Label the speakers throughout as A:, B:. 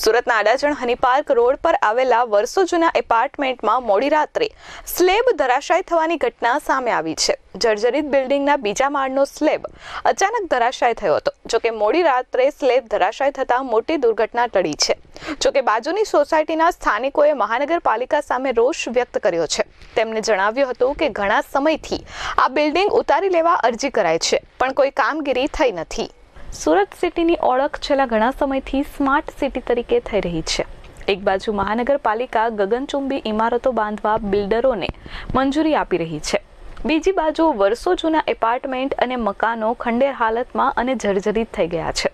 A: સુરતના Adajan Honey Park road પર આવેલા વર્ષો જૂના એપાર્ટમેન્ટમાં મોડી રાત્રે સ્લેબ ધરાશાય થવાની ઘટના સામે આવી છે. જર્જરિત બિલ્ડિંગના બીજા માળનો સ્લેબ અચાનક ધરાશાય થયો હતો. જોકે મોડી રાત્રે સ્લેબ ધરાશાય થતાં મોટી દુર્ઘટના ટળી છે. જોકે બાજુની સોસાયટીના સ્થાનિકોએ મહાનગરપાલિકા સામે રોષ વ્યક્ત કર્યો છે. તેમણે જણાવ્યું હતું કે ઘણા સમયથી આ બિલ્ડિંગ ઉતારી લેવા અરજી કરાય છે, પણ કોઈ કામગીરી થઈ નથી. સુરત સિટીની ઓળખ છેલ્લા ઘણા સમયથી સ્માર્ટ સિટી તરીકે થઈ રહી છે. એક બાજુ મહાનગરપાલિકા ગગનચુંબી ઇમારતો બાંધવા બિલ્ડરોને મંજૂરી આપી રહી છે. બીજી બાજુ વર્ષો જૂના એપાર્ટમેન્ટ અને મકાનો ખંડેર હાલતમાં અને જર્જરિત થઈ ગયા છે.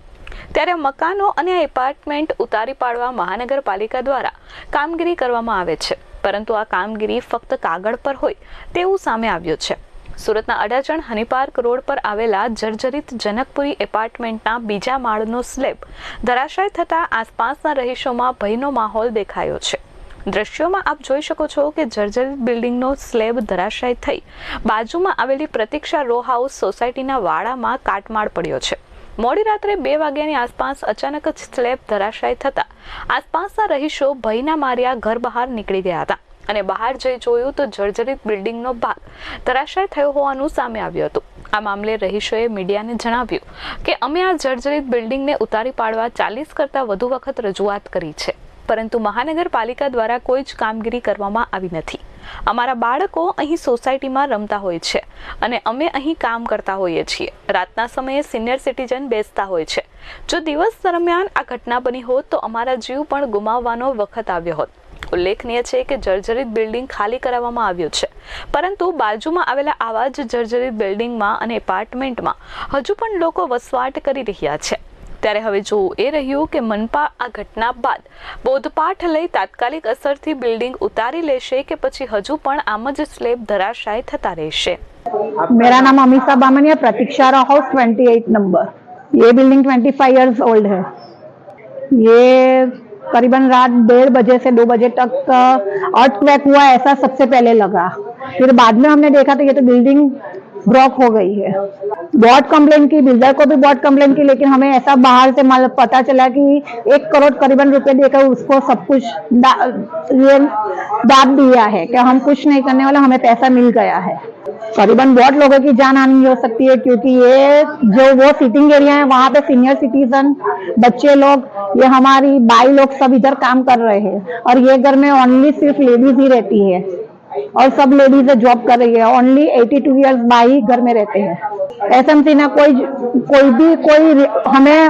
A: ત્યારે મકાનો અને એપાર્ટમેન્ટ ઉતારી પાડવા મહાનગરપાલિકા દ્વારા કામગીરી કરવામાં આવે છે. પરંતુ આ કામગીરી ફક્ત કાગળ પર હોય તેવું સામે આવ્યું છે. સુરતના અડાજણ હનીપાર્ક રોડ પર આવેલા જર્જરિત જનકપુરી એપાર્ટમેન્ટના બીજા માળનો સ્લેબ ધરાશાય થતાં આસપાસના રહીશોમાં ભયનો માહોલ દેખાયો છે. દ્રશ્યોમાં આપ જોઈ શકો છો કે જર્જરિત બિલ્ડિંગનો સ્લેબ ધરાશાય થઈ બાજુમાં આવેલી પ્રતીક્ષા રો હાઉસ સોસાયટીના વાડામાં કાટમાળ પડ્યો છે. મોડી રાત્રે બે વાગ્યાની આસપાસ અચાનક જ સ્લેબ ધરાશાય થતાં આસપાસના રહીશો ભયના માર્યા ઘર બહાર નીકળી ગયા હતા. અને બહાર જઈ જોયું તો જર્જરિત બિલ્ડિંગનો ભાગ ધરાશાય થયો હોવાનું સામે આવ્યું હતું. આ મામલે રહીશોએ મીડિયાને જણાવ્યું કે અમે આ જર્જરિત બિલ્ડિંગને ઉતારી પાડવા ચાલીસ કરતાં વધુ વખત રજૂઆત કરી છે, પરંતુ મહાનગરપાલિકા દ્વારા કોઈ જ કામગીરી કરવામાં આવી નથી. અમારા બાળકો અહીં સોસાયટીમાં રમતા હોય છે અને અમે અહીં કામ કરતા હોઈએ છીએ. રાતના સમયે સિનિયર સિટીઝન બેસતા હોય છે. જો દિવસ દરમિયાન આ ઘટના બની હોત તો અમારા જીવ પણ ગુમાવવાનો વખત આવ્યો હોત. ઉલ્લેખનીય છે કે જર્જરિત બિલ્ડિંગ ખાલી કરાવવામાં આવ્યું છે પરંતુ બાજુમાં આવેલા આવા જ જર્જરિત બિલ્ડિંગમાં અને એપાર્ટમેન્ટમાં હજુ પણ લોકો વસવાટ કરી રહ્યા છે ત્યારે હવે જોવું એ રહ્યું કે મનપા આ ઘટના બાદ બોધપાઠ લઈ તાત્કાલિક અસરથી બિલ્ડિંગ ઉતારી લેશે કે પછી હજુ પણ આમ જ સ્લેબ ધરાશાય થતા રહેશે
B: मेरा नाम अमीषा बामन है प्रतीक्षा रा हाउस 28 नंबर ये बिल्डिंग 25 इयर्स ओल्ड है ये करीबन रात डेढ़ बजे से दो बजे तक अर्थक्वेक हुआ ऐसा सबसे पहले लगा। फिर बाद में हमने देखा तो ये तो बिल्डिंग ब्लॉक हो गई है। बहुत कंप्लेन की बिल्डर को भी बहुत कंप्लेन की, लेकिन हमें ऐसा बाहर से माल पता चला कि एक करोड़ करीबन रुपए देकर उसको सब कुछ दा- दाब दिया है कि हम कुछ नहीं करने वाले, हमें पैसा मिल गया है। करीबन बहुत लोगों की जान हानि हो सकती है, क्योंकि ये जो वो सिटिंग एरिया है, वहाँ पे सीनियर सिटीजन बच्चे लोग ये हमारी बाई लोग सब इधर काम कर रहे हैं और ये घर में ओनली सिर्फ़ लेडीज़ ही रहती है। और सब लेडीज़ जॉब कर रही है। ओनली 82 इयर्स बाई घर में रहते हैं। एसएमसी ने कोई कोई भी कोई हमें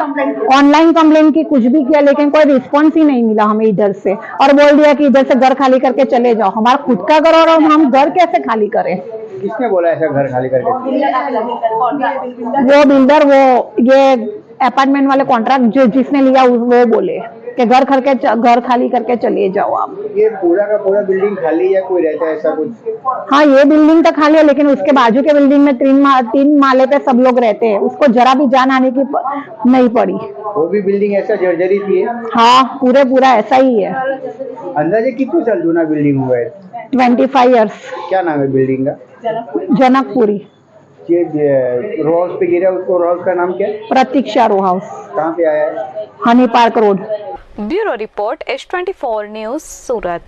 B: ऑनलाइन कंप्लेन की कुछ भी किया लेकिन कोई रिस्पॉन्स ही नहीं मिला हमें इधर से। और बोल दिया कि इधर से घर खाली करके चले जाओ। हमारा खुद का घर और हम घर कैसे खाली करें?
C: किसने बोला ऐसा घर खाली करके?
B: वो बिल्डर वो ये अपार्टमेंट वाले कॉन्ट्रैक्ट जो जिसने लिया वो बोले कि घर करके घर खाली करके चले जाओ आप।
C: ये पूरा का पूरा बिल्डिंग खाली है कोई रहता है ऐसा कुछ?
B: हाँ ये बिल्डिंग तो खाली है लेकिन उसके बाजू के बिल्डिंग में तीन मा, तीन माले पे सब लोग रहते हैं। उसको जरा भी जान आने की प- नहीं पड़ी।
C: वो भी बिल्डिंग ऐसा जर्जरी थी हाँ?
B: पूरे पूरा ऐसा ही है।
C: अंदाजे कितने साल जूना बिल्डिंग हुआ है?
B: ट्वेंटी फाइव ईयर्स
C: क्या नाम है बिल्डिंग का?
B: जनकपुरी।
C: ये रोज पे गिरा उसको रोज का नाम क्या
B: प्रतीक्षा रो हाउस
C: कहाँ पे आया है
B: honey park road
A: bureau report S twenty four news Surat